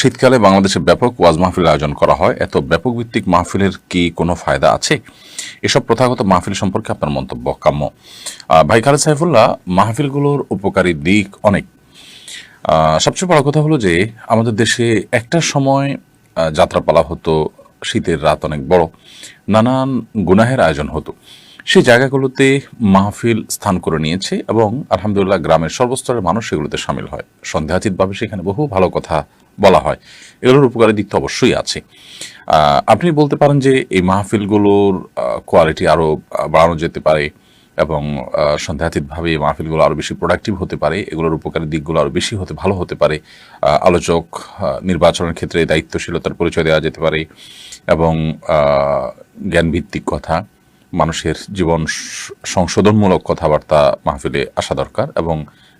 শীতকালে বাংলাদেশে ব্যাপক ওয়াজ মাহফিল আয়োজন করা হয়। এত ব্যাপক ভিত্তিক মাহফিলের কি কোনো ফায়দা আছে? এসব প্রথাগত মাহফিল সম্পর্কে আপনার মন্তব্য কাম্য। ভাই খালেদ সাইফুল্লাহ, মাহফিলগুলোর উপকারী দিক অনেক। সবচেয়ে বড় কথা হলো যে, আমাদের দেশে একটা সময় যাত্রাপালা হতো, শীতের রাত অনেক বড়। নানান গুনাহের আয়োজন হতো। সেই জায়গাগুলোতে মাহফিল স্থান করে নিয়েছে এবং আলহামদুলিল্লাহ গ্রামের সর্বস্তরের মানুষ সেগুলোতে সামিল হয়। সন্দেহাতীতভাবে সেখানে বহু ভালো কথা বলা হয়। এগুলোর উপকারী দিক তো অবশ্যই আছে। আপনি বলতে পারেন যে এই মাহফিলগুলোর কোয়ালিটি আরও বাড়ানো যেতে পারে এবং সন্দেহাতীতভাবে এই মাহফিলগুলো আরও বেশি প্রোডাক্টিভ হতে পারে। এগুলোর উপকারী দিকগুলো আরও বেশি হতে, ভালো হতে পারে। আলোচক নির্বাচনের ক্ষেত্রে দায়িত্বশীলতার পরিচয় দেওয়া যেতে পারে এবং জ্ঞানভিত্তিক কথা। মানুষের জীবন সংশোধনমূলক কথাবার্তা মাহফিলে আসা দরকার এবং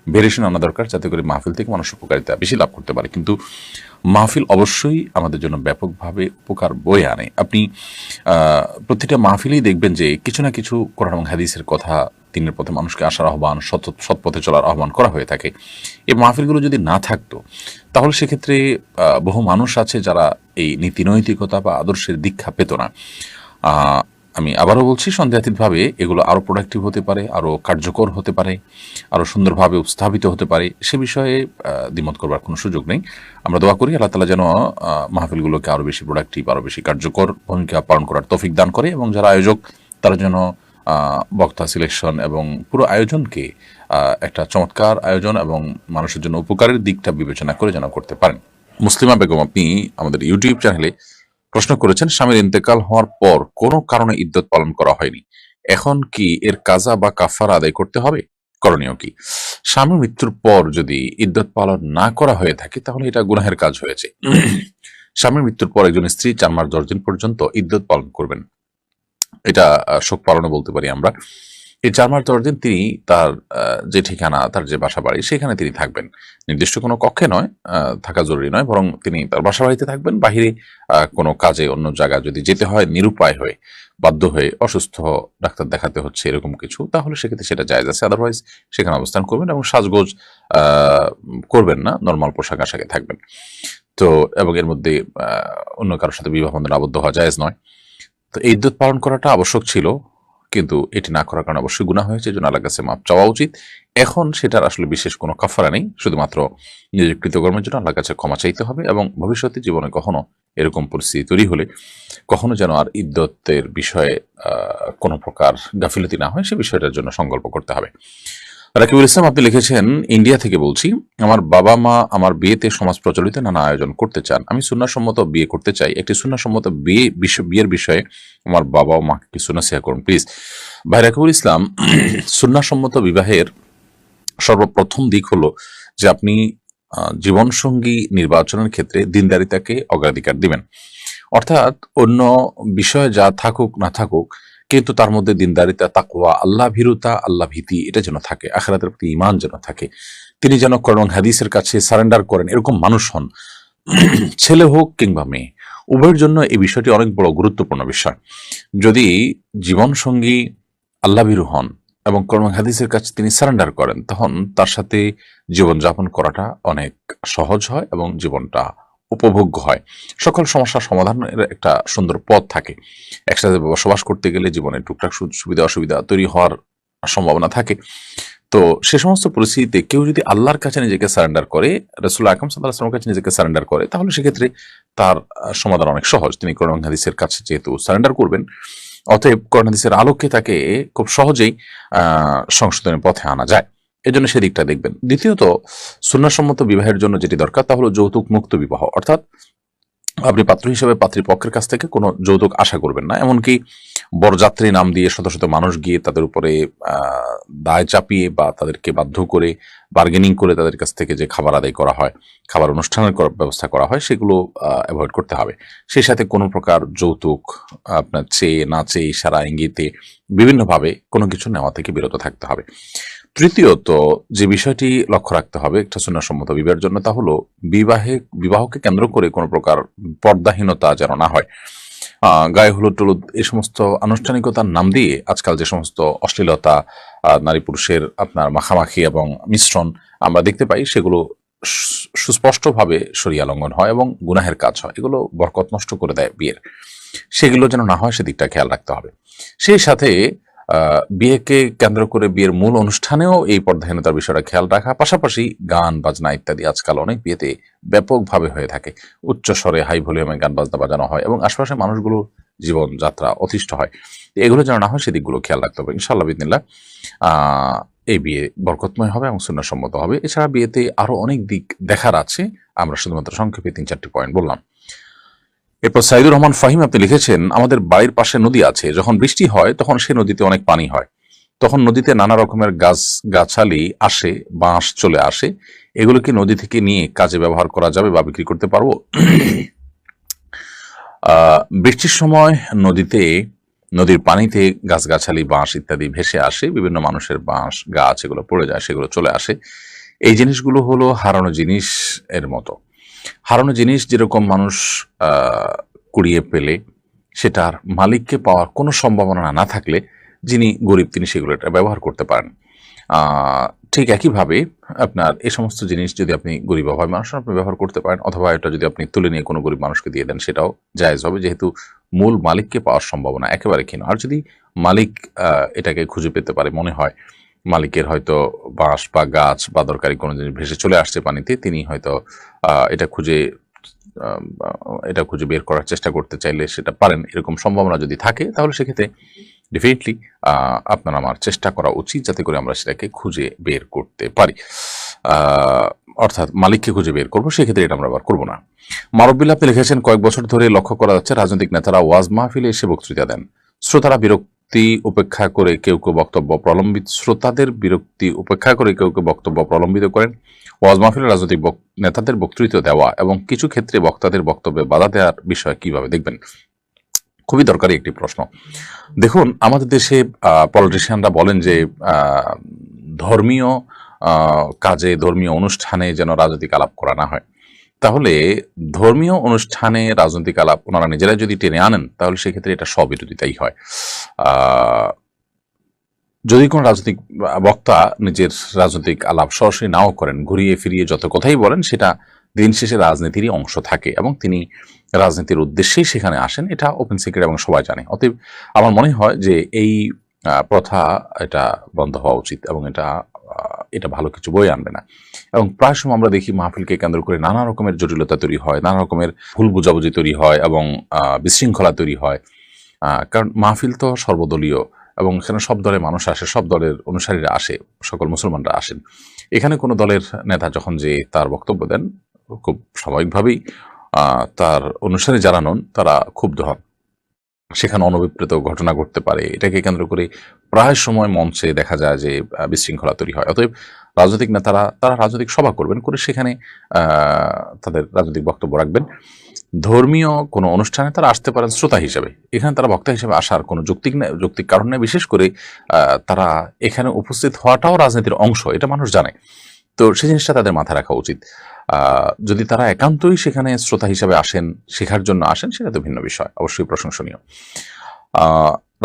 ভেরিয়েশন আনা দরকার যাতে করে মাহফিল থেকে মানুষ উপকারিতা বেশি লাভ করতে পারে। কিন্তু মাহফিল অবশ্যই আমাদের জন্য ব্যাপকভাবে উপকার বয়ে আনে। আপনি প্রতিটা মাহফিলেই দেখবেন যে কিছু না কিছু কোরআন এবং হাদিসের কথা দিনের পথে মানুষকে আসার আহ্বান, সৎ, সৎপথে চলার আহ্বান করা হয়ে থাকে। এই মাহফিলগুলো যদি না থাকতো, তাহলে সেক্ষেত্রে বহু মানুষ আছে যারা এই নীতি নৈতিকতা বা আদর্শের দীক্ষা পেত না। আমি আবারও বলছি, সন্দেহাতীতভাবে এগুলো আরও প্রোডাক্টিভ হতে পারে, আরও কার্যকর হতে পারে, আরও সুন্দরভাবে উপস্থাপিত হতে পারে, সে বিষয়ে দ্বিমত করবার কোনো সুযোগ নেই। আমরা দোয়া করি আল্লাহ তালা যেন মাহফিলগুলোকে আরও বেশি প্রোডাক্টিভ আরও বেশি কার্যকর ভূমিকা পালন করার তৌফিক দান করে এবং যারা আয়োজক, তারা যেন বক্তা সিলেকশন এবং পুরো আয়োজনকে একটা চমৎকার আয়োজন এবং মানুষের জন্য উপকারের দিকটা বিবেচনা করে যেন করতে পারেন। মুসলিমা বেগম, আপনি আমাদের ইউটিউব চ্যানেলে প্রশ্ন করেছেন, স্বামীর ইন্তেকাল হওয়ার পর কোনো কারণে ইদ্যত পালন করা হয়নি। এখন কি এর কাজা বা কাফার আদায় করতে হবে? করণীয় কি? স্বামী মৃত্যুর পর যদি ইদ্যত পালন না করা হয়ে থাকে, তাহলে এটা গুনাহের কাজ হয়েছে। স্বামীর মৃত্যুর পর একজন স্ত্রী চার মাস দশ দিন পর্যন্ত ইদ্যত পালন করবেন। এটা শোক পালনে বলতে পারি আমরা। এই চার মাস দশ দিন তিনি তার যে ঠিকানা, তার যে বাসা বাড়ি সেখানে তিনি থাকবেন। নির্দিষ্ট কোনো কক্ষে নয় থাকা জরুরি নয়, বরং তিনি তার বাসা বাড়িতে থাকবেন। বাহিরে কোনো কাজে, অন্য জায়গায় যদি যেতে হয়, নিরুপায় হয়ে, বাধ্য হয়ে অসুস্থ ডাক্তার দেখাতে হচ্ছে এরকম কিছু, তাহলে সেক্ষেত্রে সেটা জায়জ আছে। আদারওয়াইজ সেখানে অবস্থান করবেন এবং সাজগোজ করবেন না নর্মাল পোশাক আশাকে থাকবেন। তো, এবং এর মধ্যে অন্য কারোর সাথে বিবাহ বন্ধনে আবদ্ধ হওয়া জায়েজ নয়। তো এই ইদ্যুৎ পালন করাটা আবশ্যক ছিল। কিন্তু এটি না করার কারণে অবশ্যই গুণা হয়েছে জন্য আল্লাহ কাছে মাপ চাওয়া উচিত। এখন সেটার আসলে বিশেষ কোনো কাফারা নেই, শুধুমাত্র নিজের কৃতকর্মের জন্য আল্লাহ কাছে ক্ষমা চাইতে হবে এবং ভবিষ্যতে জীবনে কখনো এরকম পরিস্থিতি তৈরি হলে কখনো যেন আর ইদ্যতের বিষয়ে কোনো প্রকার গাফিলতি না হয়, সে বিষয়টার জন্য সংকল্প করতে হবে। রাকিবুল ইসলাম, আপনি লিখেছেন, ইন্ডিয়া থেকে বলছি, আমার বাবা মা আমার বিয়েতে সমাজ প্রচলিত নানা আয়োজন করতে চান। আমি সুন্নাসম্মত বিয়ে করতে চাই। একটি সুন্নাসম্মত বিয়ে বিয়ের বিষয়ে আমার বাবা ও মাকে কিছু নসিহা করুন, প্লিজ। ভাই রাকিবুল ইসলাম, সুন্নাসম্মত বিবাহের সর্বপ্রথম দিক হলো যে আপনি জীবনসঙ্গী নির্বাচনের ক্ষেত্রে দিনদারিতাকে অগ্রাধিকার দিবেন। অর্থাৎ অন্য বিষয়ে যা থাকুক, না থাকুক কিন্তু তার মধ্যে দিনদারিতা তাকুয়া আল্লাহ ভীরুতা, আল্লাহ ভীতি, এটা যেন থাকে, আখেরাতের প্রতি ইমান যেন থাকে। তিনি যেন করণ হাদিসের কাছে সারেন্ডার করেন, এরকম মানুষ হন, ছেলে হোক কিংবা মেয়ে, উভয়ের জন্য এই বিষয়টি অনেক বড় গুরুত্বপূর্ণ বিষয়। যদি জীবনসঙ্গী আল্লাভীরু হন এবং কর্ম হাদিসের কাছে তিনি সারেন্ডার করেন, তখন তার সাথে জীবনযাপন করাটা অনেক সহজ হয় এবং জীবনটা উপভোগ্য হয়। সকল সমস্যার সমাধানের একটা সুন্দর পথ থাকে। একসাথে বসবাস করতে গেলে জীবনে টুকটাক সুবিধা অসুবিধা তৈরি হওয়ার সম্ভাবনা থাকে। তো সে সমস্ত পরিস্থিতিতে কেউ যদি আল্লাহর কাছে নিজেকে সারেন্ডার করে, রসুল আকরম সাল্লাহ আসলামের কাছে নিজেকে সারেন্ডার করে, তাহলে সেক্ষেত্রে তার সমাধান অনেক সহজ। তিনি করোনা হাদিসের কাছে যেহেতু সারেন্ডার করবেন, অতএব করোনা হাদিসের আলোকে তাকে খুব সহজেই সংশোধনের পথে আনা যায়। এজন্য সেদিকটা দেখবেন। দ্বিতীয়ত, সুন্নাসম্মত বিবাহের জন্য যেটি দরকার, তা হলো যৌতুক মুক্ত বিবাহ। অর্থাৎ আপনি পাত্র হিসেবে পাত্রীপক্ষের কাছ থেকে কোনো যৌতুক আশা করবেন না। এমনকি বরযাত্রী নাম দিয়ে শত শত মানুষ গিয়ে তাদের উপরে দায় চাপিয়ে বা তাদেরকে বাধ্য করে বার্গেনিং করে তাদের কাছ থেকে যে খাবার আদায় করা হয়, খাবার অনুষ্ঠানের ব্যবস্থা করা হয়, সেগুলো অ্যাভয়েড করতে হবে। সেই সাথে কোনো প্রকার যৌতুক, আপনার চেয়ে, না চেয়ে, ইশারা, ইঙ্গিতে বিভিন্নভাবে কোনো কিছু নেওয়া থেকে বিরত থাকতে হবে। তৃতীয়ত, যে বিষয়টি লক্ষ্য রাখতে হবে, একটা সুন্নাসম্মত বিবাহের জন্য, তা হলো বিবাহে, বিবাহকে কেন্দ্র করে কোনো প্রকার পর্দাহীনতা যেন না হয়। গায়ে হলুদ টলুদ এই সমস্ত আনুষ্ঠানিকতার নাম দিয়ে আজকাল যে সমস্ত অশ্লীলতা নারী পুরুষের আপনার মাখামাখি এবং মিশ্রণ আমরা দেখতে পাই, সেগুলো সুস্পষ্টভাবে সরিয়া লঙ্ঘন হয় এবং গুনাহের কাজ হয়। এগুলো বরকত নষ্ট করে দেয় বিয়ের। সেগুলো যেন না হয়, সেদিকটা খেয়াল রাখতে হবে। সেই সাথে বিয়েকে কেন্দ্র করে বিয়ের মূল অনুষ্ঠানেও এই পর্দাহীনতার বিষয়টা খেয়াল রাখা, পাশাপাশি গান, বাজনা ইত্যাদি আজকাল অনেক বিয়েতে ব্যাপকভাবে হয়ে থাকে। উচ্চ স্বরে হাই ভলিউমে গান, বাজনা বাজানো হয় এবং আশপাশের মানুষগুলোর জীবনযাত্রা অতিষ্ঠ হয়। এগুলো যেন না হয় সেদিকগুলো খেয়াল রাখতে হবে। ইনশাআল্লাহ বিদিনিল্লাহ আহ, এই বিয়ে বরকতময় হবে এবং সুন্নসম্মত হবে। এছাড়া বিয়েতে আরও অনেক দিক দেখার আছে। আমরা শুধুমাত্র সংক্ষেপে তিন চারটি পয়েন্ট বললাম। এরপর সাইদুর রহমান ফাহিম আপনি লিখেছেন, আমাদের বাড়ির পাশে নদী আছে, যখন বৃষ্টি হয়, তখন সে নদীতে অনেক পানি হয়। তখন নদীতে নানা রকমের গাছ গাছালি আসে, বাঁশ চলে আসে। এগুলো কি নদী থেকে নিয়ে কাজে ব্যবহার করা যাবে বা বিক্রি করতে পারব? বৃষ্টির সময় নদীতে, নদীর পানিতে গাছগাছালি বাঁশ ইত্যাদি ভেসে আসে, বিভিন্ন মানুষের বাঁশ, গাছ এগুলো পড়ে যায়, সেগুলো চলে আসে। এই জিনিসগুলো হলো হারানো জিনিস এর মতো। হারানো জিনিস যেরকম মানুষ কুড়িয়ে পেলে, সেটার মালিককে পাওয়ার কোনো সম্ভাবনা না থাকলে যিনি গরিব তিনি সেগুলো এটা ব্যবহার করতে পারেন। ঠিক একইভাবে আপনার এই সমস্ত জিনিস যদি আপনি গরিব অভাবী মানুষ আপনি ব্যবহার করতে পারেন, অথবা এটা যদি আপনি তুলে নিয়ে কোনো গরিব মানুষকে দিয়ে দেন, সেটাও জায়েজ হবে। যেহেতু মূল মালিককে পাওয়ার সম্ভাবনা একেবারে ক্ষীণ। আর যদি মালিক এটাকে খুঁজে পেতে পারে মনে হয় মালিকের হয়তো বাঁশ বা গাছ বা দরকারি কোনো জিনিস ভেসে চলে আসছে পানিতে, তিনি হয়তো এটা খুঁজে এটা খুঁজে বের করার চেষ্টা করতে চাইলে সেটা পারেন। এরকম সম্ভাবনা যদি থাকে, তাহলে সেক্ষেত্রে ডেফিনেটলি আপনার আমার চেষ্টা করা উচিত যাতে করে আমরা সেটাকে খুঁজে বের করতে পারি। অর্থাৎ মালিককে খুঁজে বের করব, সেক্ষেত্রে এটা আমরা আবার করব না। মারব্বিল আপনি লিখেছেন, কয়েক বছর ধরে লক্ষ্য করা যাচ্ছে রাজনৈতিক নেতারা ওয়াজ মাহফিলে এসে বক্তৃতা দেন। শ্রোতারা বিরক্তি উপেক্ষা করে কেউ কেউ বক্তব্য প্রলম্বিত শ্রোতাদের বিরক্তি উপেক্ষা করে কেউ কেউ বক্তব্য প্রলম্বিত করেন। ওয়াজ মাহফিলে রাজনৈতিক নেতাদের বক্তৃত্ব দেওয়া এবং কিছু ক্ষেত্রে বক্তাদের বক্তব্যে বাধা দেওয়ার বিষয় কীভাবে দেখবেন? খুবই দরকারি একটি প্রশ্ন। দেখুন, আমাদের দেশে পলিটিশিয়ানরা বলেন যে ধর্মীয় কাজে, ধর্মীয় অনুষ্ঠানে যেন রাজনৈতিক আলাপ করা না হয়। তাহলে ধর্মীয় অনুষ্ঠানে রাজনৈতিক আলাপ ওনারা নিজেরাই যদি টেনে আনেন, তাহলে সেক্ষেত্রে এটা স্ববিরোধিতাই হয়। যদি কোনো রাজনৈতিক বক্তা নিজের রাজনৈতিক আলাপ সরাসরি নাও করেন, ঘুরিয়ে ফিরিয়ে যত কথাই বলেন, সেটা দিন শেষে রাজনীতিরই অংশ থাকে এবং তিনি রাজনীতির উদ্দেশ্যেই সেখানে আসেন, এটা ওপেন সিক্রেট এবং সবাই জানে। অতএব আমার মনে হয় যে এই প্রথা এটা বন্ধ হওয়া উচিত এবং এটা এটা ভালো কিছু বই আনবে না। এবং প্রায় সময় আমরা দেখি মাহফিলকে কেন্দ্র করে নানা রকমের জটিলতা তৈরি হয়, নানা রকমের ভুল বুঝাবুঝি তৈরি হয় এবং বিশৃঙ্খলা তৈরি হয়। কারণ মাহফিল তো সর্বদলীয় এবং এখানে সব দলের মানুষ আসে, সব দলের অনুসারীরা আসে, সকল মুসলমানরা আসেন। এখানে কোনো দলের নেতা যখন যে তার বক্তব্য দেন, খুব স্বাভাবিকভাবেই তার অনুসারী যারা নন, তারা ক্ষুব্ধ হন। সেখানে অনভিপ্রেত ঘটনা ঘটতে পারে। এটাকে কেন্দ্র করে প্রায় সময় মঞ্চে দেখা যায় যে বিশৃঙ্খলা তৈরি হয়। অতএব রাজনৈতিক নেতারা, তারা রাজনৈতিক সভা করবেন করে সেখানে তাদের রাজনৈতিক বক্তব্য রাখবেন। ধর্মীয় কোনো অনুষ্ঠানে তারা আসতে পারেন শ্রোতা হিসেবে। এখানে তারা বক্তা হিসেবে আসার কোনো যৌক্তিক যৌক্তিক কারণ নেই। বিশেষ করে তারা এখানে উপস্থিত হওয়াটাও রাজনীতির অংশ, এটা মানুষ জানে। তো সেই জিনিসটা তাদের মাথায় রাখা উচিত। যদি তারা একান্তই সেখানে শ্রোতা হিসেবে আসেন, শেখার জন্য আসেন, সেটা তো ভিন্ন বিষয়, অবশ্যই প্রশংসনীয়।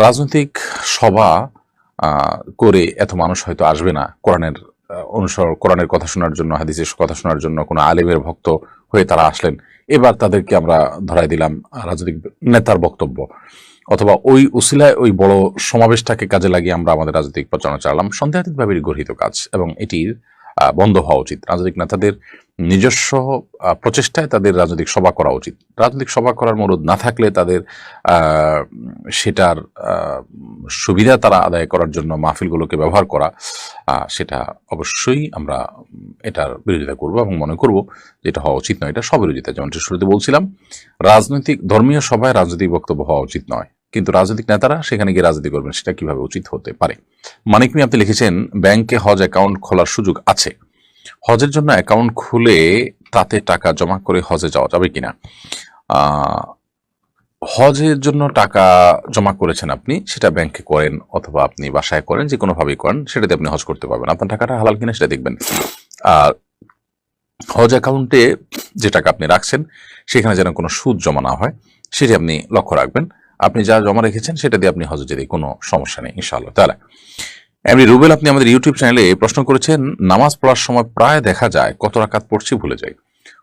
রাজনৈতিক সভা করে এত মানুষ হয়তো আসবে না, কোরআনের আহ, অনুসর কোরআনের কথা শোনার জন্য হাদিসের কথা শোনার জন্য কোনো আলিমের ভক্ত হয়ে তারা আসলেন। এবার তাদেরকে আমরা ধরাই দিলাম রাজনৈতিক নেতার বক্তব্য। অথবা ওই উসিলায় ওই বড় সমাবেশটাকে কাজে লাগিয়ে আমরা আমাদের রাজনৈতিক প্রচারণা চালালাম। সন্দেহাতীতভাবে গর্হিত কাজ এবং এটির বন্ধ হওয়া উচিত। রাজনৈতিক নেতাদের নিজস্ব প্রচেষ্টায় তাদের রাজনৈতিক সভা করা উচিত। রাজনৈতিক সভা করার মরুদ না থাকলে তাদের সেটার সুবিধা তারা আদায় করার জন্য মাহফিলগুলোকে ব্যবহার করা সেটা অবশ্যই আমরা এটার বিরোধিতা করব এবং মনে করব যে এটা হওয়া উচিত নয়। এটা স্ববিরোধিতা, যেমনটি শুরুতে বলছিলাম। রাজনৈতিক, ধর্মীয় সভায় রাজনৈতিক বক্তব্য হওয়া উচিত নয়। কিন্তু রাজনৈতিক নেতারা সেখানে গিয়ে রাজনীতি করবেন, সেটা কীভাবে উচিত হতে পারে? মানিক মি, আপনি লিখেছেন, ব্যাংকে হজ অ্যাকাউন্ট খোলার সুযোগ আছে। হজের জন্য অ্যাকাউন্ট খুলে তাতে টাকা জমা করে হজে যাওয়া যাবে কিনা? হজের জন্য টাকা জমা করেছেন আপনি, সেটা ব্যাংকে করেন অথবা আপনি বাসায় করেন, যে কোনোভাবেই করেন, সেটাতে আপনি হজ করতে পারবেন। আপনার টাকাটা হালাল কিনা সেটা দেখবেন। আর হজ অ্যাকাউন্টে যে টাকা আপনি রাখছেন, সেখানে যেন কোনো সুদ জমা না হয়, সেটি আপনি লক্ষ্য রাখবেন। আপনি যা জমা রেখেছেন সেটা দিয়ে আপনি হজে যেতে কোনো সমস্যা নেই, ইনশাআল্লাহ। তাহলে এমনি রুবেল, আপনি আমাদের ইউটিউব চ্যানেলে প্রশ্ন করেছেন, নামাজ পড়ার সময় প্রায় দেখা যায়, কত রাকাত পড়ছি ভুলে যাই।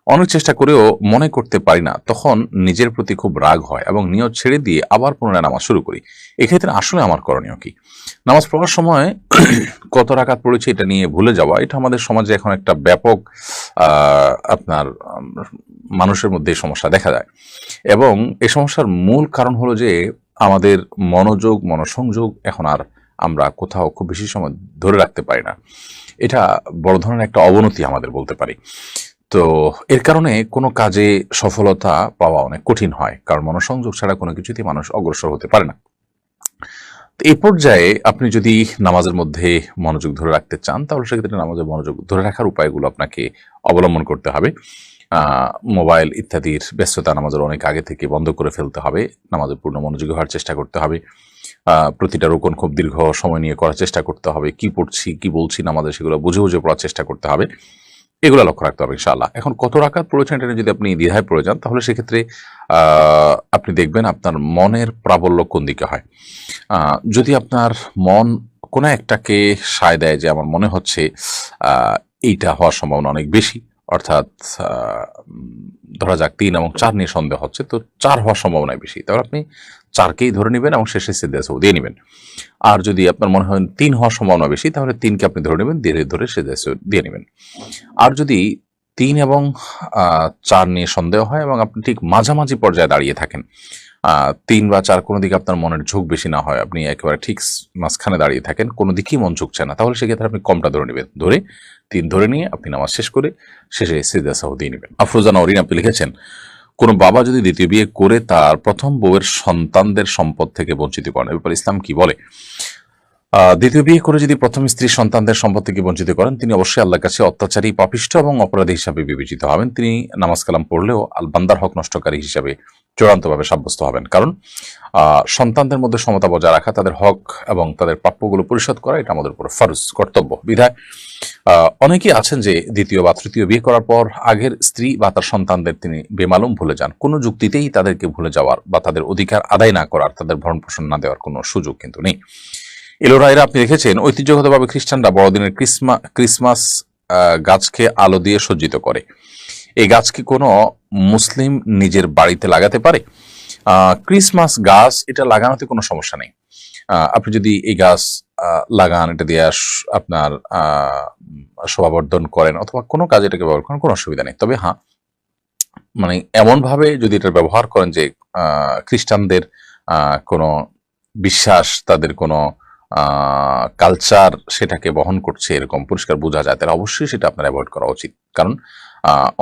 অনেক চেষ্টা করেও মনে করতে পারি না, তখন নিজের প্রতি খুব রাগ হয় এবং নিয়ত ছেড়ে দিয়ে আবার পুনরায় নামাজ শুরু করি। এক্ষেত্রে আসলে আমার করণীয় কি? নামাজ পড়ার সময় কত রাকাত পড়েছে এটা নিয়ে ভুলে যাওয়া। এটা আমাদের সমাজে এখন একটা ব্যাপক আপনার মানুষের মধ্যে সমস্যা দেখা যায় এবং এই সমস্যার মূল কারণ হলো যে আমাদের মনোযোগ, মনোসংযোগ এখন আর আমরা কোথাও খুব বেশি সময় ধরে রাখতে পারি না। এটা বড় ধরনের একটা অবনতি আমাদের বলতে পারি। তো এর কারণে কোনো কাজে সফলতা পাওয়া অনেক কঠিন হয়। কারণ মনোসংযোগ ছাড়া কোনো কিছুতেই মানুষ অগ্রসর হতে পারে না। এই পর্যায়ে আপনি যদি নামাজের মধ্যে মনোযোগ ধরে রাখতে চান, তাহলে সেক্ষেত্রে নামাজের মনোযোগ ধরে রাখার উপায়গুলো আপনাকে অবলম্বন করতে হবে। মোবাইল ইত্যাদির ব্যস্ততা নামাজের অনেক আগে থেকে বন্ধ করে ফেলতে হবে। নামাজের পূর্ণ মনোযোগী হওয়ার চেষ্টা করতে হবে। প্রতিটা রোকন খুব দীর্ঘ সময় নিয়ে করার চেষ্টা করতে হবে। কি পড়ছি, কি বলছি নামাজে সেগুলো বুঝে বুঝে পড়ার চেষ্টা করতে হবে। এগুলো লক্ষ্য রাখতে হবে ইনশাআল্লাহ। এখন কত রাকাত পড়েছেন এটা যদি আপনি দ্বিধায় পড়ে যান, তাহলে সেক্ষেত্রে আপনি দেখবেন আপনার মনের প্রাবল্য কোন দিকে হয়। যদি আপনার মন কোনো একটাকে সায় দেয় যে আমার মনে হচ্ছে এইটা হওয়ার সম্ভাবনা অনেক বেশি, অর্থাৎ ধরা যাক তিন এবং চার নিয়ে সন্দেহ হচ্ছে, তো চার হওয়ার সম্ভাবনা বেশি। তাহলে আপনি চারকেই ধরে নেবেন এবং শেষে সিদ্ধাসও দিয়ে নেবেন। আর যদি আপনার মনে হয় তিন হওয়ার সম্ভাবনা বেশি, তাহলে তিনকে আপনি ধরে নেবেন, ধীরে ধরে সিদ্ধাসও দিয়ে নেবেন। আর যদি তিন এবং চার নিয়ে সন্দেহ হয় এবং আপনি ঠিক মাঝামাঝি পর্যায়ে দাঁড়িয়ে থাকেন তিন বা চার কোনো দিকে আপনার মনের ঝোঁক বেশি না হয়, আপনি একেবারে ঠিক মাঝখানে দাঁড়িয়ে থাকেন, কোনো দিকেই মন ঝুঁকছে না, তাহলে সেক্ষেত্রে আপনি কমটা ধরে নেবেন। ধরে তিন ধরে নিয়ে আপনি নামাজ শেষ করে শেষে সিদ্ধা সাহ দিয়ে নেবেন। আফরোজা নরিন আপনি লিখেছেন কোনো বাবা যদি দ্বিতীয় বিয়ে করে তার প্রথম বউয়ের সন্তানদের সম্পদ থেকে বঞ্চিত করেন। এ ব্যাপারে ইসলাম কি বলে? দ্বিতীয় বিয়ে করে যদি প্রথম স্ত্রী সন্তানদের সম্পদ থেকে বঞ্চিত করেন, তিনি অবশ্যই আল্লাহর কাছে অত্যাচারী পাপিষ্ঠ এবং অপরাধী হিসাবে বিবেচিত হবেন। তিনি নামাজ কালাম পড়লেও আল বান্দার হক নষ্টকারী হিসাবে চূড়ান্তভাবে সাব্যস্ত হবেন। কারণ সন্তানদের মধ্যে সমতা বজায় রাখা, তাদের হক এবং তাদের প্রাপ্যগুলো পরিশোধ করা, এটা আমাদের উপর ফরজ কর্তব্য। বিধায় অনেকেই আছেন যে দ্বিতীয় বা তৃতীয় বিয়ে করার পর আগের স্ত্রী বা তার সন্তানদের তিনি বেমালুম ভুলে যান। কোনো যুক্তিতেই তাদেরকে ভুলে যাওয়ার বা তাদের অধিকার আদায় না করার, তাদের ভরণ পোষণ না দেওয়ার কোনো সুযোগ কিন্তু নেই। এলোরাইরা আপনি দেখেছেন, ঐতিহ্যগতভাবে খ্রিস্টানরা বড়দিনের ক্রিসমা, ক্রিসমাস গাছকে আলো দিয়ে সজ্জিত করে। এই গাছ কি কোনো মুসলিম নিজের বাড়িতে লাগাতে পারে? ক্রিসমাস গাছ, এটা লাগানোতে কোনো সমস্যা নেই। আপনি যদি এই গাছ লাগান, এটা দিয়ে আপনার শোভাবর্ধন করেন, অথবা কোনো কাজে এটাকে ব্যবহার করেন, কোনো অসুবিধা নেই। তবে হ্যাঁ মানে এমনভাবে যদি এটা ব্যবহার করেন যে খ্রিস্টানদের কোনো বিশ্বাস, তাদের কোনো কালচার সেটাকে বহন করছে এরকম পরিষ্কার বোঝা যায়, তাহলে অবশ্যই সেটা আপনার অ্যাভয়েড করা উচিত। কারণ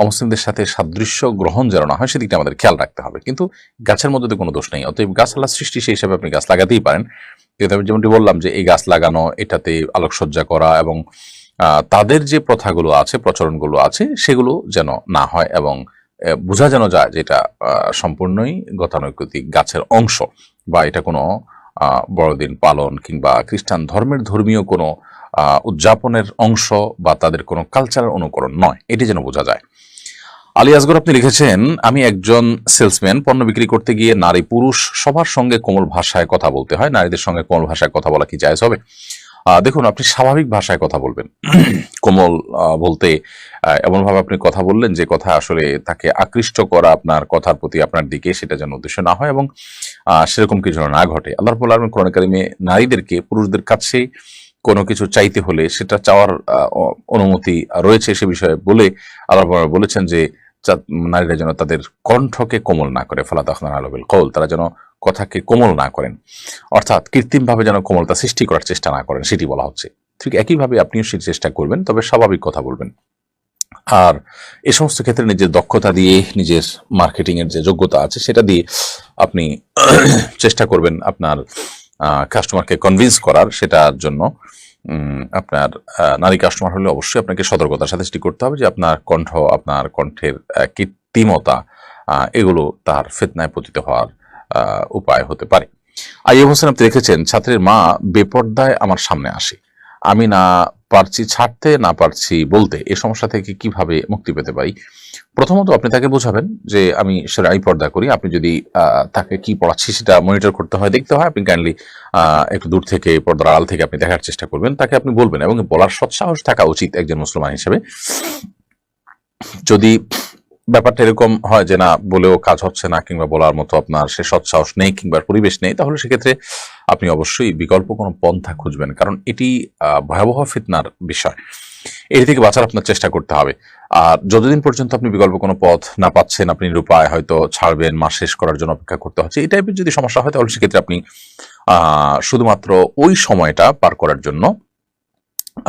অমুসলিমদের সাথে সাদৃশ্য গ্রহণ যেন না হয়, সেদিকটা আমাদের খেয়াল রাখতে হবে। কিন্তু গাছের মধ্যে তো কোনো দোষ নেই। অতএব গাছ আল্লাহ সৃষ্টি সেই হিসাবে আপনি গাছ লাগাতেই পারেন। কিন্তু আমি যেমনটি বললাম যে, এই গাছ লাগানো, এটাতে আলোকসজ্জা করা এবং তাদের যে প্রথাগুলো আছে, প্রচলনগুলো আছে, সেগুলো যেন না হয় এবং বোঝা যেন যায় যে এটা সম্পূর্ণই গতানৈতিক গাছের অংশ বা এটা কোনো বড়দিন পালন কিংবা খ্রিস্টান ধর্মের ধর্মীয় কোনো উদযাপনের অংশ বা তাদের কোনো কালচারের অনুকরণ নয়। এটি যেন বোঝা যায়। আলী আসগর আপনি লিখেছেন, আমি একজন সেলসম্যান পণ্য বিক্রি করতে গিয়ে নারী পুরুষ সবার সঙ্গে কোমল ভাষায় কথা বলতে হয়। নারীদের সঙ্গে কোমল ভাষায় কথা বলা কি জায়জ হবে? দেখুন, আপনি স্বাভাবিক ভাষায় কথা বলবেন। কোমল বলতে এমনভাবে আপনি কথা বললেন যে কথা আসলে তাকে আকৃষ্ট করা আপনার কথার প্রতি আপনার দিকে সেটা যেন উদ্দেশ্য না হয় এবং সেরকম কিছু না ঘটে। আল্লাহ রবুল্লাহ আলম কোরআন নারীদেরকে পুরুষদের কাছে কোনো কিছু চাইতে হলে সেটা চাওয়ার অনুমতি রয়েছে সে বিষয়ে বলে আল্লাহ বলেছেন যা- নারীরা যেন তাদের কণ্ঠকে কোমল না করে ফলা তখন আলবিল কৌল তারা যেন কথাকে কোমল না করেন। অর্থাৎ কৃত্রিমভাবে যেন কোমলতা সৃষ্টি করার চেষ্টা না করেন, সেটি বলা হচ্ছে। ঠিক একইভাবে আপনিও সেই চেষ্টা করবেন, তবে স্বাভাবিক কথা বলবেন। আর এ সমস্ত ক্ষেত্রে নিজের দক্ষতা দিয়ে, নিজের মার্কেটিংয়ের যে যোগ্যতা আছে, সেটা দিয়ে আপনি চেষ্টা করবেন আপনার কাস্টমারকে কনভিন্স করার, সেটার জন্য। আপনার নারী কাস্টমার হলে অবশ্যই আপনাকে সতর্কতার সাথে সেটি করতে হবে যে আপনার কণ্ঠ, আপনার কণ্ঠের কৃত্রিমতা এগুলো তার ফেতনায় পতিত হওয়ার উপায় হতে পারে। আইব হোসেন, আপনি দেখেছেন, ছাত্রের মা বেপর্দায় আমার সামনে আসে। আমি না পারছি ছাড়তে, না পারছি বলতে, এ সমস্যা থেকে কীভাবে মুক্তি পেতে পারি? প্রথমত আপনি তাকে বোঝাবেন যে আমি সেরাই পর্দা করি। আপনি যদি তাকে কি পড়াচ্ছি সেটা মনিটর করতে হয়, দেখতে হয়। আপনি কাইন্ডলি একটু দূর থেকে, পর্দার আড়াল থেকে আপনি দেখার চেষ্টা করবেন। তাকে আপনি বলবেন এবং বলার সৎসাহস থাকা উচিত একজন মুসলমান হিসেবে। যদি ব্যাপারটা এরকম হয় যে, না, বলেও কাজ হচ্ছে না কিংবা বলার মতো আপনার সে সৎসাহস নেই কিংবা পরিবেশ নেই, তাহলে সেক্ষেত্রে আপনি অবশ্যই বিকল্প কোনো পন্থা খুঁজবেন, কারণ এটি ভয়াবহ ফিতনার বিষয়। এটি থেকে বাঁচার আপনার চেষ্টা করতে হবে। আর যতদিন পর্যন্ত আপনি বিকল্প কোনো পথ না পাচ্ছেন, আপনি নিরুপায় হয়তো ছাড়বেন, মাস শেষ করার জন্য অপেক্ষা করতে হচ্ছে, এই টাইপের যদি সমস্যা হয়, তাহলে সেক্ষেত্রে আপনি শুধুমাত্র ওই সময়টা পার করার জন্য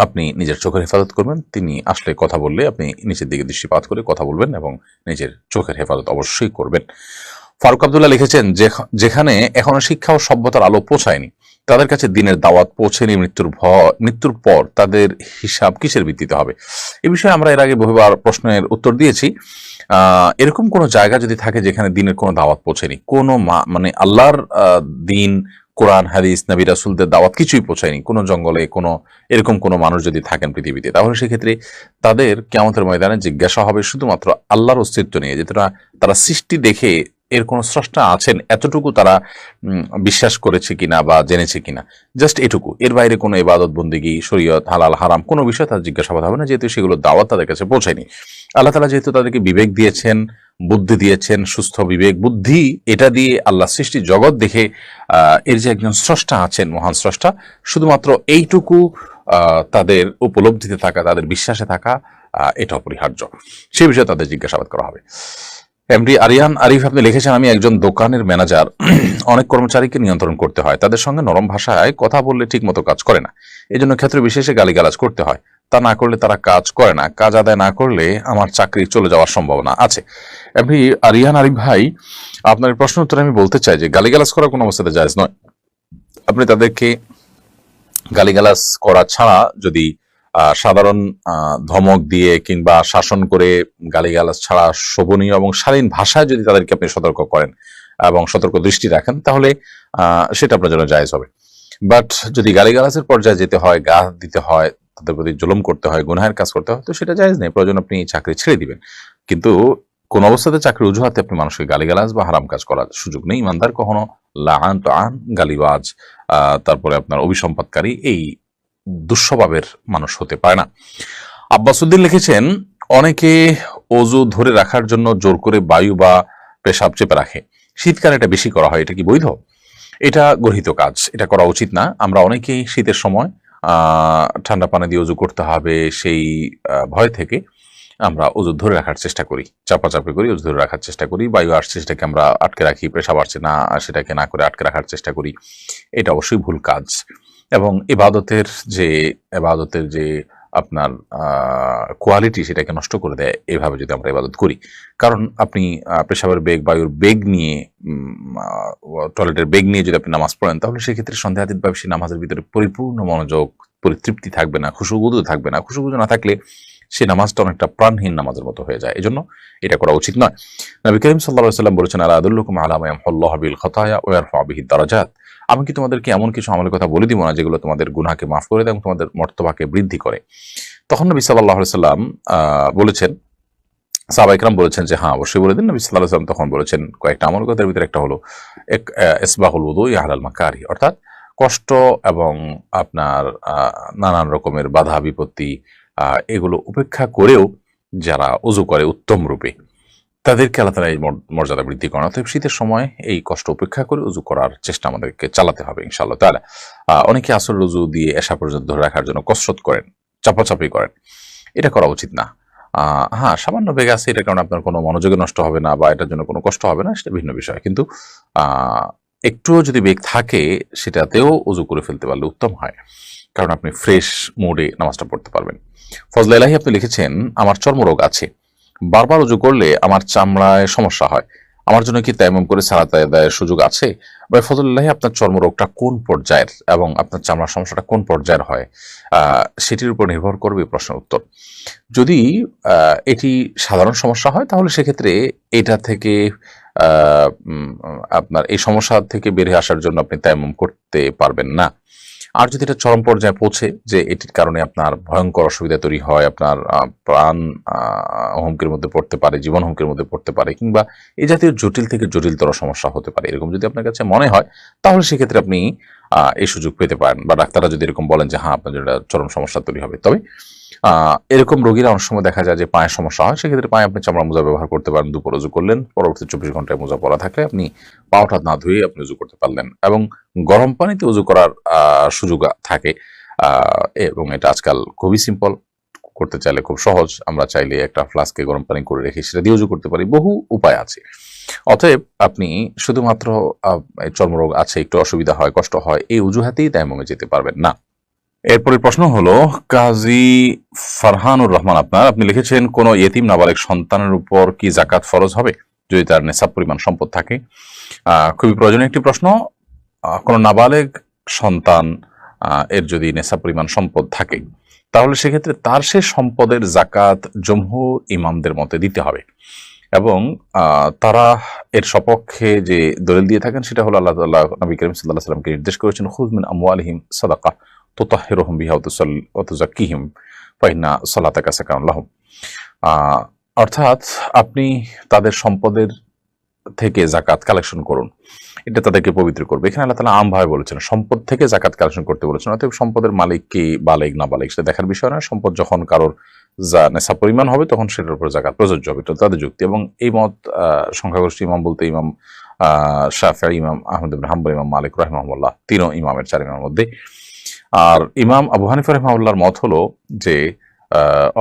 আপনি নিজের চোখের হেফাজত করবেন। তিনি আসলে কথা বললে আপনি নিচের দিকে দৃষ্টিপাত করে কথা বলবেন এবং নিজের চোখের হেফাজত অবশ্যই করবেন। ফারুক আবদুল্লাহ লিখেছেন যেখানে এখনও শিক্ষা ও সভ্যতার আলো পৌঁছায়নি, তাদের কাছে দিনের দাওয়াত পৌঁছেনি, মৃত্যুর মৃত্যুর পর তাদের হিসাব কিসের ভিত্তিতে হবে? এ বিষয়ে আমরা এর আগে বহুবার প্রশ্নের উত্তর দিয়েছি। এরকম কোনো জায়গা যদি থাকে যেখানে দিনের কোনো দাওয়াত পৌঁছেনি, কোনো মানে আল্লাহর দিন, কোরআন, হাদিস, নবী, রাসুলদের দাওয়াত কিছুই পৌঁছায়নি, কোনো জঙ্গলে, কোনো, এরকম কোনো মানুষ যদি থাকেন পৃথিবীতে, তাহলে সেক্ষেত্রে তাদের কেমতের ময়দানে জিজ্ঞাসা হবে শুধুমাত্র আল্লাহর অস্তিত্ব নিয়ে, যে তারা তারা সৃষ্টি দেখে এর কোনো স্রষ্টা আছেন? এতটুকু তারা বিশ্বাস করেছে কিনা বা জেনেছে কিনা? জাস্ট এটুকু। এর বাইরে কোনো ইবাদত বন্দিগি শরীয়ত, হালাল, হারাম, কোনো বিষয় তার জিজ্ঞাসাবাদ হবে না, যেহেতু সেগুলো দাওয়াত তাদের কাছে পৌঁছায়নি। আল্লাহ তালা যেহেতু তাদেরকে বিবেক দিয়েছেন, বুদ্ধি দিয়েছেন, সুস্থ বিবেক, বুদ্ধি, এটা দিয়ে আল্লাহ সৃষ্টি জগৎ দেখে এর যে একজন স্রষ্টা আছেন, মহান স্রষ্টা, শুধুমাত্র এইটুকু তাদের উপলব্ধিতে থাকা, তাদের বিশ্বাসে থাকা এটা অপরিহার্য। সে বিষয়ে তাদের জিজ্ঞাসাবাদ করা হবে। এমডি আরিয়ান আরিফ, আপনি লিখেছেন, আমি একজন দোকানের ম্যানেজার। অনেক কর্মচারীকে নিয়ন্ত্রণ করতে হয়। তাদের সঙ্গে নরম ভাষায় কথা বললে ঠিক মতো কাজ করে না। এই জন্য ক্ষেত্রে বিশেষে গালিগালাজ করতে হয়। তা না করলে তারা কাজ করে না। কাজ আদায় না করলে আমার চাকরি চলে যাওয়ার সম্ভাবনা আছে। এমনি আরিয়ান আরিফ ভাই, আপনার প্রশ্ন উত্তরে আমি বলতে চাই যে, গালিগালাজ করা কোনো অবস্থাতে জায়জ নয়। আপনি তাদেরকে গালিগালাজ করা ছাড়া যদি সাধারণ ধমক দিয়ে কিংবা শাসন করে গালিগালাজ ছাড়া শোভনীয় এবং শালীন ভাষায় যদি তাদেরকে আপনি সতর্ক করেন এবং সতর্ক দৃষ্টি রাখেন, তাহলে সেটা আপনার জন্য জায়েজ হবে। বাট যদি গালিগালাজের পর্যায়ে যেতে হয়, গা দিতে হয়, তাদের প্রতি জুলুম করতে হয়, গুনাহের কাজ করতে হয়, তো সেটা জায়েজ নেই। প্রয়োজন আপনি চাকরি ছেড়ে দিবেন। কিন্তু কোন অবস্থাতে চাকরির অজুহাতে আপনি মানুষকে গালিগালাজ বা হারাম কাজ করার সুযোগ নেই। ইমানদার কখনো লান টান গালিবাজ তারপরে আপনার অভিসম্পাদকারী, এই দুঃস্বভাবের মানুষ হতে পারে না। আব্বাসুদ্দিন লিখেছেন, অনেকে অজু ধরে রাখার জন্য জোর করে বায়ু বা পেশাব চেপে রাখে। শীতকালে এটা বেশি করা হয়, এটা কি বৈধ? এটা গর্হিত কাজ, এটা করা উচিত না। আমরা অনেকেই শীতের সময় ঠান্ডা পানি দিয়ে অজু করতে হবে সেই ভয় থেকে আমরা অজু ধরে রাখার চেষ্টা করি, চাপাচাপি করি, অজু ধরে রাখার চেষ্টা করি, বায়ু আসছে সেটাকে আমরা আটকে রাখি, পেশাব আসছে না, সেটাকে না করে আটকে রাখার চেষ্টা করি। এটা অবশ্যই ভুল কাজ। এবং ইবাদতের যে ইবাদতের যে আপনার কোয়ালিটি সেটাকে নষ্ট করে দেয়, এভাবে যদি আমরা ইবাদত করি। কারণ আপনি পেশাবের বেগ, বায়ুর বেগ নিয়ে টয়লেটের বেগ নিয়ে যদি আপনি নামাজ পড়েন, তাহলে সেক্ষেত্রে সন্দেহাতীতভাবে সেই নামাজের ভিতরে পরিপূর্ণ মনোযোগ, পরিতৃপ্তি থাকবে না খুশুগুদু থাকবে না। খুশুগুদু না থাকলে সেই নামাজটা অনেকটা প্রাণহীন নামাজের মতো হয়ে যায়। এজন্য এটা করা উচিত নয়। নবী করিম সাল্লাহ সাল্লাম বলেছেন, আলা আদুল্লুকুম আলামা ইয়ামহুল্লাহ বিল খতায়া ওয়া ইয়ারফাউ বিহি দারাজাত। আমি কি তোমাদেরকে এমন কিছু আমলের কথা বলে দিব না যেগুলো তোমাদের গুনাহকে মাফ করে দেয় এবং তোমাদের মর্তবাকে বৃদ্ধি করে? তখন নবী সাল্লাহ সাল্লাম বলেছেন, সাহাবা ইকরাম বলেছেন যে হ্যাঁ অবশ্যই বলে দিন। নবী সাল্লাহ সাল্লাম তখন বলেছেন, কয়েকটা আমল কথার ভিতরে একটা হলো, এক এসবাহুল উদু ইয়াহাল মাকারি, অর্থাৎ কষ্ট এবং আপনার নানান রকমের বাধা, বিপত্তি এগুলো উপেক্ষা করেও যারা উজু করে উত্তম রূপে। তাদেরকে আল্লাহ তালা এই মর- মর্যাদা বৃদ্ধি করেন। অতএব শীতের সময় এই কষ্ট উপেক্ষা করে উজু করার চেষ্টা আমাদেরকে চালাতে হবে ইনশাআল্লাহ তাহলে অনেকে আসল রুজু দিয়ে এসা পর্যন্ত ধরে রাখার জন্য কসরত করেন, চাপাচাপি করেন। এটা করা উচিত না। হ্যাঁ সামান্য বেগ আছে, এটার কারণে আপনার কোনো মনোযোগে নষ্ট হবে না বা এটার জন্য কোনো কষ্ট হবে না, সেটা ভিন্ন বিষয়। কিন্তু একটুও যদি বেগ থাকে, সেটাতেও উজু করে ফেলতে পারলে উত্তম হয়। কারণ আপনি ফ্রেশ মুডে নামাজটা পড়তে পারবেন। ফজলা ইলাহি আপনি লিখেছেন, আমার চর্মরোগ আছে। বারবার উজু করলে আমার চামড়ায় সমস্যা হয়। আমার জন্য কি তাইমম করে সালাত আদায়ের সুযোগ আছে? বা ফজলুল্লাহি, আপনার চর্মরোগটা কোন পর্যায়ের এবং আপনার চামড়ার সমস্যাটা কোন পর্যায়ের হয়? সেটির উপর নির্ভর করবে এই প্রশ্নের উত্তর। যদি এটি সাধারণ সমস্যা হয়, তাহলে সেক্ষেত্রে এটা থেকে আপনার এই সমস্যা থেকে বেরিয়ে আসার জন্য আপনি তাইমম করতে পারবেন না। আর যদি এটা চরম পর্যায়ে পৌঁছে যে এটির কারণে আপনার ভয়ঙ্কর অসুবিধা তৈরি হয়, আপনার প্রাণ হুমকির মধ্যে পড়তে পারে, জীবন হুমকির মধ্যে পড়তে পারে, কিংবা এই জাতীয় জটিল থেকে জটিলতর সমস্যা হতে পারে, এরকম যদি আপনার কাছে মনে হয়, তাহলে সেক্ষেত্রে আপনি এই সুযোগ পেতে পারেন। বা ডাক্তাররা যদি এরকম বলেন যে হ্যাঁ আপনার যেটা চরম সমস্যা তৈরি হবে। তবে এরকম রোগীরা অনেক সময় দেখা যায় যে পায়ের সমস্যা হয়। সেক্ষেত্রে পায়ে আপনি চামড়া মোজা ব্যবহার করতে পারেন দুপুর উজু করলেন, পরবর্তী চব্বিশ ঘন্টায় মোজা পরা থাকলে আপনি পাওটা না ধুয়ে আপনি উজু করতে পারলেন এবং গরম পানিতে উজু করার সুযোগ থাকে। এবং এটা আজকাল খুবই সিম্পল করতে চাইলে খুব সহজ। আমরা চাইলে একটা ফ্লাস্কে গরম পানি করে রেখে সেটা দিয়ে উজু করতে পারি। বহু উপায় আছে। অতএব আপনি শুধুমাত্র চর্মরোগ আছে, একটু অসুবিধা হয়, কষ্ট হয়, এই অজুহাতেই তাইমমে যেতে পারবেন না। এরপরের প্রশ্ন হলো, কাজী ফারহানুর রহমান আপনার, আপনি লিখেছেন, কোন ইয়েতিম নাবালেক সন্তানের উপর কি জাকাত ফরজ হবে? যদি তার নেশাব পরিমাণ সম্পদ থাকে। খুবই প্রয়োজনীয় একটি প্রশ্ন। কোন নাবালেগ সন্তান এর যদি নেশাব পরিমাণ সম্পদ থাকে, তাহলে সেক্ষেত্রে তার সে সম্পদের জাকাত জমহুর ইমামদের মতে দিতে হবে। এবং তারা এর সপক্ষে যে দলিল দিয়ে থাকেন, সেটা হলো আল্লাহ নবী করিম আলাইহি সাল্লামকে নির্দেশ করেছেন খুদ মিন আমওয়ালিহিম সাদাকা। তুতাহহিরুহুম বিহা ওয়া তুসাল্লি ওয়া তুযাক্কিহিম ফাইন্না সালাতাকা সাকানুল লাহুম অর্থাৎ আপনি তাদের সম্পদের থেকে জাকাত কালেকশন করুন। এটা তাদেরকে পবিত্র করবে। এখানে আল্লাহ তালা আমভাবে বলেছেন সম্পদ থেকে জাকাত কালেকশন করতে বলেছেন। অতএব সম্পদের মালিক কি বালেক না বালেক সেটা দেখার বিষয় না সম্পদ যখন কারোর যা নেশা পরিমাণ হবে তখন সেটার উপর জাকাত প্রযোজ্য হবে। এটা তাদের যুক্তি। এবং এই মত আহ, সংখ্যাগরিষ্ঠ ইমাম বলতে ইমাম আহ শাফি ইমাম আহমদ হাম্বল ইমাম মালিক রহমাহুল্লাহ তিনও ইমামের চার ইমামের মধ্যে আর ইমাম আবু হানিফা রহমাউল্লাহর মত হলো যে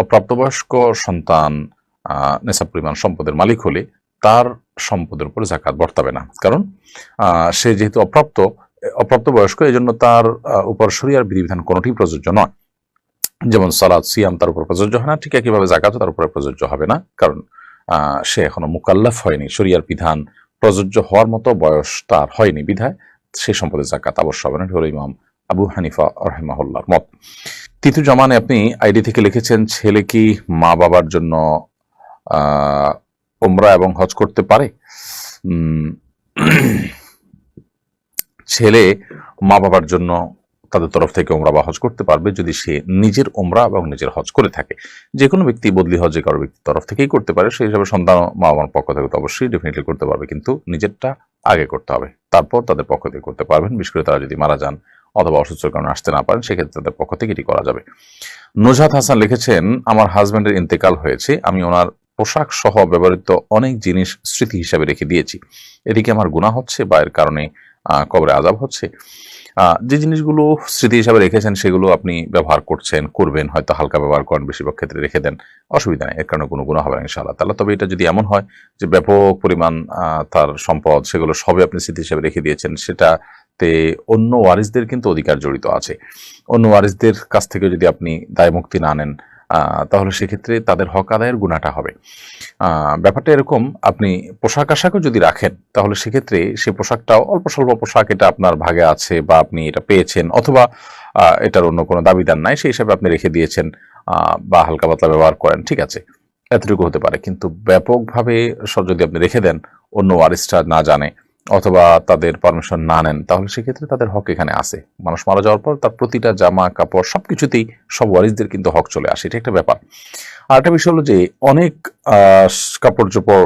অপ্রাপ্তবয়স্ক সন্তান নেশা পরিমাণ সম্পদের মালিক হলে তার সম্পদের উপর জাকাত বর্তাবে না। কারণ সে যেহেতু অপ্রাপ্ত অপ্রাপ্ত বয়স্ক এই জন্য তার উপর শরিয়ার বিধিবিধান কোনোটি প্রযোজ্য নয়। যেমন সালাদ সিয়াম তার উপর প্রযোজ্য হয় না, ঠিক একইভাবে জাকাতও তার উপরে প্রযোজ্য হবে না। কারণ সে এখনও মুকাল্লাফ হয়নি। শরিয়ার বিধান প্রযোজ্য হওয়ার মতো বয়স তার হয়নি বিধায় সে সম্পদের জাকাত অবশ্য হবে না। হলো ইমাম আবু হানিফা রহমাহুল্লাহর মত। তৃতীয় জমানে আপনি আইডি থেকে লিখেছেন ছেলে কি মা বাবার জন্য ওমরা এবং হজ করতে পারে? ছেলে মা বাবার জন্য তাদের তরফ থেকে ওমরা বা হজ করতে পারবে যদি সে নিজের ওমরা এবং নিজের হজ করে থাকে। যে কোনো ব্যক্তি বদলি হজ যে কারও ব্যক্তির তরফ থেকেই করতে পারে, সেই হিসাবে সন্তান মা বাবার পক্ষ থেকে তো অবশ্যই ডেফিনেটলি করতে পারবে, কিন্তু নিজেরটা আগে করতে হবে। তারপর তাদের পক্ষ থেকে করতে পারবেন, বিশেষ করে তারা যদি মারা যান অথবা অসুস্থর কারণে আসতে না পারেন, সেক্ষেত্রে তাদের পক্ষ থেকে এটি করা যাবে। নুজহাত হাসান লিখেছেন, আমার হাজব্যান্ডের ইন্তেকাল হয়েছে, আমি ওনার পোশাক সহ ব্যবহৃত অনেক জিনিস স্মৃতি হিসাবে রেখে দিয়েছি। এদিকে আমার গুণা হচ্ছে বা এর কারণে কবরে আজাব হচ্ছে। যে জিনিসগুলো স্মৃতি হিসাবে রেখেছেন, সেগুলো আপনি ব্যবহার করছেন, করবেন, হয়তো হালকা ব্যবহার করেন, বেশিরভাগ ক্ষেত্রে রেখে দেন, অসুবিধা নেই, এর কারণে কোনো গুণা হবে না, ইনশাআল্লাহ তাহলে তবে এটা যদি এমন হয় যে ব্যাপক পরিমাণ তার সম্পদ, সেগুলো সবই আপনি স্মৃতি হিসাবে রেখে দিয়েছেন সেটাতে অন্য ওয়ারিসদের কিন্তু অধিকার জড়িত আছে। অন্য ওয়ারিসদের কাছ থেকে যদি আপনি দায় মুক্তি না নেন তাহলে সেক্ষেত্রে তাদের হক আদায়ের গুণাটা হবে। ব্যাপারটা এরকম, আপনি পোশাক আশাকও যদি রাখেন, তাহলে সেক্ষেত্রে সে পোশাকটাও অল্প স্বল্প পোশাক এটা আপনার ভাগে আছে বা আপনি এটা পেয়েছেন অথবা এটার অন্য কোনো দাবিদার নাই, সেই হিসাবে আপনি রেখে দিয়েছেন বা হালকা পাতলা ব্যবহার করেন, ঠিক আছে? এতটুকু হতে পারে। কিন্তু ব্যাপকভাবে যদি আপনি রেখে দেন, অন্য ওয়ারিসটা না জানে অথবা তাদের পারমিশন না নেন, তাহলে সেক্ষেত্রে তাদের হক এখানে আসে মানুষ মারা যাওয়ার পর তার প্রতিটা জামা, কাপড় সব কিছুতেই সব ওয়ারিসদের কিন্তু হক চলে আসে, এটা একটা ব্যাপার। আর একটা বিষয় হলো যে অনেক কাপড় চোপড়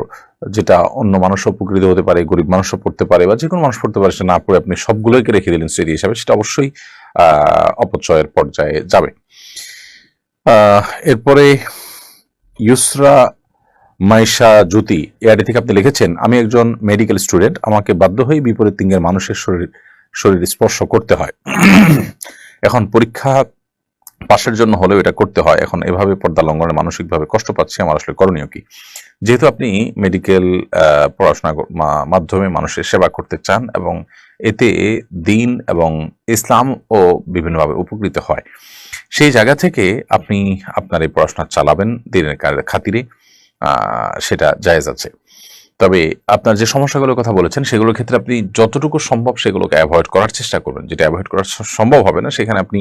যেটা অন্য মানুষ উপকৃত হতে পারে, গরিব মানুষও পড়তে পারে বা যে কোনো মানুষ পড়তে পারে সেটা না পড়ে আপনি সবগুলোকে রেখে দিলেন স্মৃতি হিসাবে, সেটা অবশ্যই অপচয়ের পর্যায়ে যাবে। এরপরে ইউসরা মাইশা জ্যোতি এআডি থেকে আপনি লিখেছেন, আমি একজন মেডিকেল স্টুডেন্ট আমাকে বাধ্য হয়ে বিপরীত লিঙ্গের মানুষের শরীর শরীর স্পর্শ করতে হয়। এখন পরীক্ষা পাশের জন্য হলেও এটা করতে হয়। এখন এভাবে পর্দা লঙ্ঘনে মানসিকভাবে কষ্ট পাচ্ছি, আমার আসলে করণীয় কি? যেহেতু আপনি মেডিকেল পড়াশোনা মাধ্যমে মানুষের সেবা করতে চান এবং এতে দিন এবং ইসলাম ও বিভিন্নভাবে উপকৃত হয়, সেই জায়গা থেকে আপনি আপনার এই পড়াশোনা চালাবেন দিনের খাতিরে। সেটা জায়েজ আছে। তবে আপনার যে সমস্যাগুলোর কথা বলেছেন, সেগুলোর ক্ষেত্রে আপনি যতটুকু সম্ভব সেগুলোকে অ্যাভয়েড করার চেষ্টা করবেন যেটা অ্যাভয়েড করা সম্ভব হবে না, সেখানে আপনি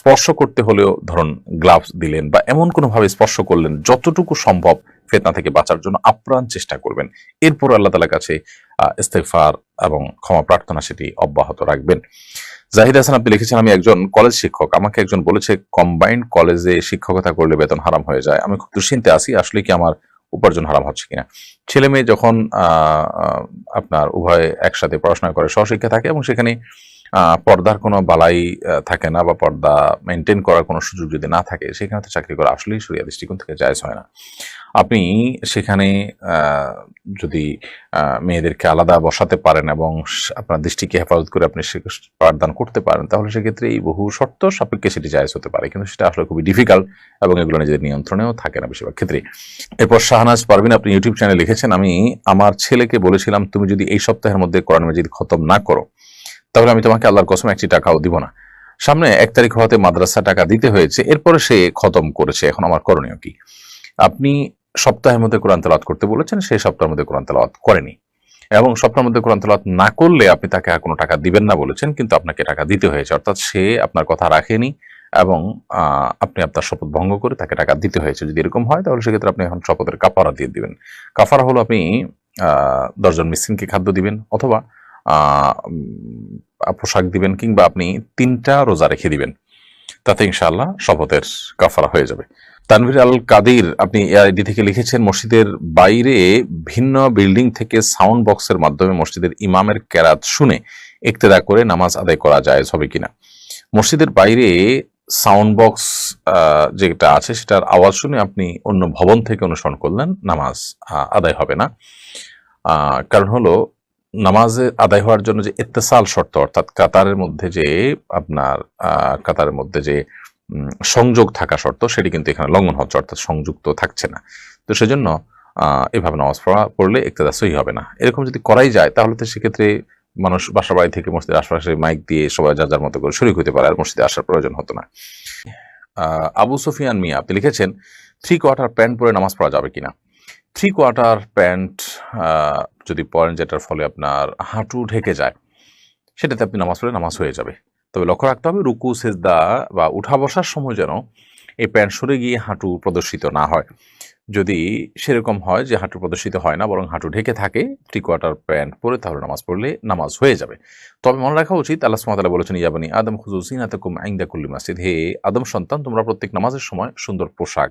স্পর্শ করতে হলেও ধরুন গ্লাভস দিলেন বা এমন কোনোভাবে স্পর্শ করলেন, যতটুকু সম্ভব ফেতনা থেকে বাঁচার জন্য আপ্রাণ চেষ্টা করবেন। এরপর আল্লাহ তালার কাছে ইস্তেফার এবং ক্ষমা প্রার্থনা সেটি অব্যাহত রাখবেন। জাহিদ হাসান, আপনি লিখেছেন, আমি একজন কলেজ শিক্ষক। আমাকে একজন বলেছে কম্বাইন্ড কলেজে শিক্ষকতা করলে বেতন হারাম হয়ে যায়। আমি খুব দুশ্চিন্তে আছি, আসলে কি আমার উপার্জন হারাম হচ্ছে কিনা? ছেলে মেয়ে যখন আপনার উভয় একসাথে পড়াশোনা করে সহশিক্ষা থাকে এবং সেখানে পর্দার কোনো বালাই থাকে না বা পর্দা মেনটেন করার কোনো সুযোগ যদি না থাকে, সেখানে তো চাকরি করা আসলেই সরিয়া দৃষ্টিকোণ থেকে জায়জ হয় না। আপনি সেখানে যদি মেয়েদেরকে আলাদা বসাতে পারেন এবং আপনার দৃষ্টিকে হেফাজত করে আপনি সে পাঠদান করতে পারেন, তাহলে সেক্ষেত্রে এই বহু শর্ত সাপেক্ষে সেটি জায়জ হতে পারে। কিন্তু সেটা আসলে খুবই ডিফিকাল্ট এবং এগুলো নিজেদের নিয়ন্ত্রণেও থাকে না বেশিরভাগ ক্ষেত্রে এরপর শাহনাজ পারভিন, আপনি ইউটিউব চ্যানেলে লিখেছেন, আমি আমার ছেলেকে বলেছিলাম, তুমি যদি এই সপ্তাহের মধ্যে কোরআন মাজিদ খতম না করো তাহলে আমি তোমাকে আল্লাহর কসম একটি টাকাও দিব না। সামনে এক তারিখ হওয়াতে মাদ্রাসা টাকা দিতে হয়েছে, এরপরে সে খতম করেছে। এখন আমার করণীয় কি? আপনি সপ্তাহের মধ্যে কোরআন তেলাওয়াত করতে বলেছেন সেই সপ্তাহের মধ্যে কোরআন তেলাওয়াত করেনি। এবং সপ্তাহের মধ্যে কোরআন তেলাওয়াত না করলে আপনি তাকে আর কোনো টাকা দিবেন না বলেছেন, কিন্তু আপনাকে টাকা দিতে হয়েছে। অর্থাৎ সে আপনার কথা রাখেনি এবং আপনি আপনার শপথ ভঙ্গ করে তাকে টাকা দিতে হয়েছে। যদি এরকম হয়, তাহলে সেক্ষেত্রে আপনি এখন শপথের কাফারা দিয়ে দিবেন। কাফারা হলো আপনি দশজন মিসকিনকে খাদ্য দিবেন অথবা পোশাক দিবেন কিংবা আপনি তিনটা রোজা রেখে দিবেন, তাতে ইনশাআল্লাহ শপথের কাফারা হয়ে যাবে। তানভীর আল কাদির, আপনি এআইডি থেকে লিখেছেন, মসজিদের বাইরে ভিন্ন বিল্ডিং থেকে সাউন্ড বক্সের মাধ্যমে মসজিদের ইমামের কেরাত শুনে ইক্তেদা করে নামাজ আদায় করা যায় হবে কিনা। মসজিদের বাইরে সাউন্ড বক্স যেটা আছে সেটার আওয়াজ শুনে আপনি অন্য ভবন থেকে অনুসরণ করলেন, নামাজ আদায় হবে না। কারণ হলো নামাজে আদায় হওয়ার জন্য যে ইত্তেসাল শর্ত, অর্থাৎ কাতারের মধ্যে যে আপনার কাতারের মধ্যে যে সংযোগ থাকা শর্ত, সেটি কিন্তু এখানে লঙ্ঘন হচ্ছে, অর্থাৎ সংযুক্ত থাকছে না। তো সেজন্য এভাবে নামাজ পড়া, পড়লে ইক্তেদা সহি হবে না। এরকম যদি করাই যায়, তাহলে তো সেক্ষেত্রে মানুষ বাসা বাড়ি থেকে মসজিদের আশপাশে মাইক দিয়ে সবাই যার যার মতো করে শরিক হতে পারে, আর মসজিদে আসার প্রয়োজন হতো না। আবু সুফিয়ান মিয়া, আপনি লিখেছেন, থ্রি কোয়ার্টার প্যান্ট পরে নামাজ পড়া যাবে কিনা? থ্রি কোয়ার্টার প্যান্ট যদি পরেন যেটার ফলে আপনার হাঁটু ঢেকে যায়, সেটাতে আপনি নামাজ পড়লে নামাজ হয়ে যাবে। তবে লক্ষ্য রাখতে হবে, রুকু, সেজদা বা উঠা বসার সময় যেন এই প্যান্ট সরে গিয়ে হাঁটু প্রদর্শিত না হয়। যদি সেরকম হয় যে হাঁটু প্রদর্শিত হয় না, বরং হাঁটু ঢেকে থাকে থ্রি কোয়ার্টার প্যান্ট পরে তাহলে নামাজ পড়লে নামাজ হয়ে যাবে। তবে মনে রাখা উচিত, আল্লাহ সুমাতালা বলেছেন ইয়াবানি আদম হুজুসিন আতকুম আইন্দা কুল্লি মাসিদ হে আদম সন্তান, তোমরা প্রত্যেক নামাজের সময় সুন্দর পোশাক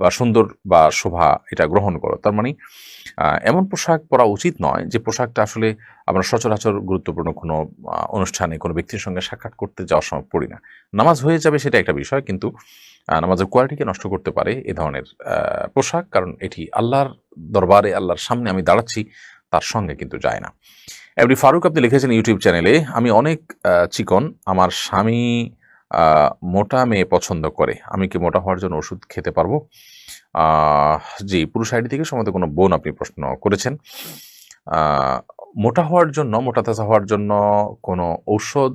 বা সুন্দর বা শোভা এটা গ্রহণ করো। তার মানে এমন পোশাক পরা উচিত নয় যে পোশাকটা আসলে আমরা সচরাচর গুরুত্বপূর্ণ কোনো অনুষ্ঠানে কোনো ব্যক্তির সঙ্গে সাক্ষাৎ করতে যাওয়ার সময় পড়ি না। নামাজ হয়ে যাবে সেটা একটা বিষয় কিন্তু নামাজের কোয়ালিটিকে নষ্ট করতে পারে এ ধরনের পোশাক কারণ এটি আল্লাহর দরবারে, আল্লাহর সামনে আমি দাঁড়াচ্ছি, তার সঙ্গে কিন্তু যায় না। এমনি ফারুক আপনি লিখেছেন ইউটিউব চ্যানেলে, আমি অনেক চিকন, আমার স্বামী মোটা মেয়ে পছন্দ করে। আমি কি মোটা হওয়ার জন্য ওষুধ খেতে পারব? জি, পুরুষ আইডি থেকে সম্ভবত কোনো বোন আপনি প্রশ্ন করেছেন। মোটা হওয়ার জন্য, মোটা তাজা হওয়ার জন্য কোনো ঔষধ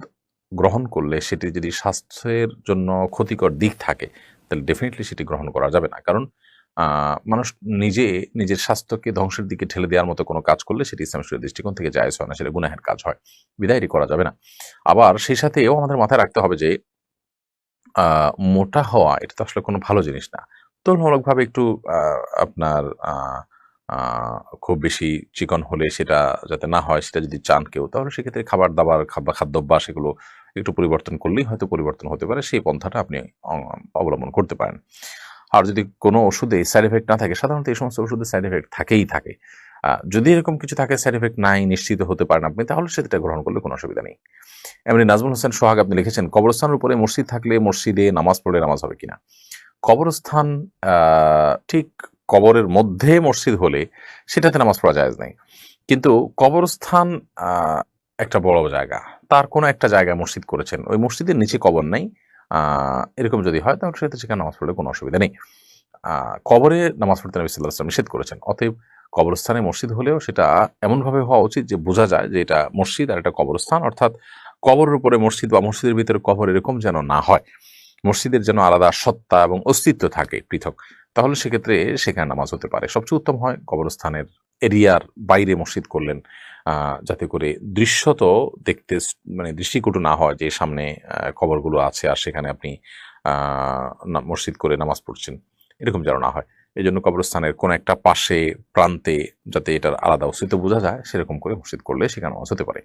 গ্রহণ করলে সেটি যদি স্বাস্থ্যের জন্য ক্ষতিকর দিক থাকে, তাহলে ডেফিনেটলি সেটি গ্রহণ করা যাবে না। কারণ মানুষ নিজে নিজের স্বাস্থ্যকে ধ্বংসের দিকে ঠেলে দেওয়ার মতো কোনো কাজ করলে সেটি ইসলাম শরীর দৃষ্টিকোণ থেকে জায়জ হয় না, সেটা গুনাহের কাজ হয়। বিদায় এটি করা যাবে না। আবার সেই সাথেও আমাদের মাথায় রাখতে হবে যে মোটা হওয়া, এটা তো আসলে কোনো ভালো জিনিস না। তুলনামূলকভাবে একটু আপনার খুব বেশি চিকন হলে সেটা যাতে না হয়, সেটা যদি চান কেউ, তাহলে সেক্ষেত্রে খাবার দাবার খাবার খাদ্যাভ্যাস এগুলো একটু পরিবর্তন করলেই হয়তো পরিবর্তন হতে পারে, সেই পন্থাটা আপনি অবলম্বন করতে পারেন। আর যদি কোনো ওষুধে সাইড এফেক্ট না থাকে, সাধারণত এই সমস্ত ওষুধে সাইড এফেক্ট থাকেই থাকে। যদি এরকম কিছু থাকে সাইড এফেক্ট নাই, নিশ্চিত হতে পারেন আপনি, তাহলে সেটা গ্রহণ করলে কোনো অসুবিধা নেই। এমনি নাজমুল হোসেন সোহাগ আপনি লিখেছেন, কবরস্থানের উপরে মসজিদ থাকলে মসজিদে নামাজ পড়লে নামাজ হবে কিনা? কবরস্থান ঠিক কবরের মধ্যে মসজিদ হলে সেটাতে নামাজ পড়া যায় নাই। কিন্তু কবরস্থান একটা বড় জায়গা। তার কোনো একটা জায়গায় মসজিদ করেছেন, ওই মসজিদের নিচে কবর নেই। এরকম যদি হয়, তাহলে সেটা সেখানে নামাজ পড়লে কোনো অসুবিধা নেই। কবরে নামাজ পড়তে নবী সাল্লাহ নিষেধ করেছেন, অতএব কবরস্থানে মসজিদ হলেও সেটা এমনভাবে হওয়া উচিত যে বোঝা যায় যে এটা মসজিদ আর এটা কবরস্থান, অর্থাৎ কবরের উপরে মসজিদ বা মসজিদের ভিতরে কবর এরকম যেন না হয়। মসজিদের যেন আলাদা সত্তা এবং অস্তিত্ব থাকে পৃথক, তাহলে সেক্ষেত্রে সেখানে নামাজ হতে পারে। সবচেয়ে উত্তম হয় কবরস্থানের এরিয়ার বাইরে মসজিদ করলেন যাতে করে দৃশ্যত দেখতে মানে দৃষ্টিকটু না হয় যে সামনে কবরগুলো আছে আর সেখানে আপনি মসজিদ করে নামাজ পড়ছেন, এরকম যেন না হয়। এই জন্য কবরস্থানের কোনো একটা পাশে, প্রান্তে যাতে এটার আলাদা অস্তিত্ব বোঝা যায়, সেরকম করে মসজিদ করলে সেখানে নামাজ হতে পারে।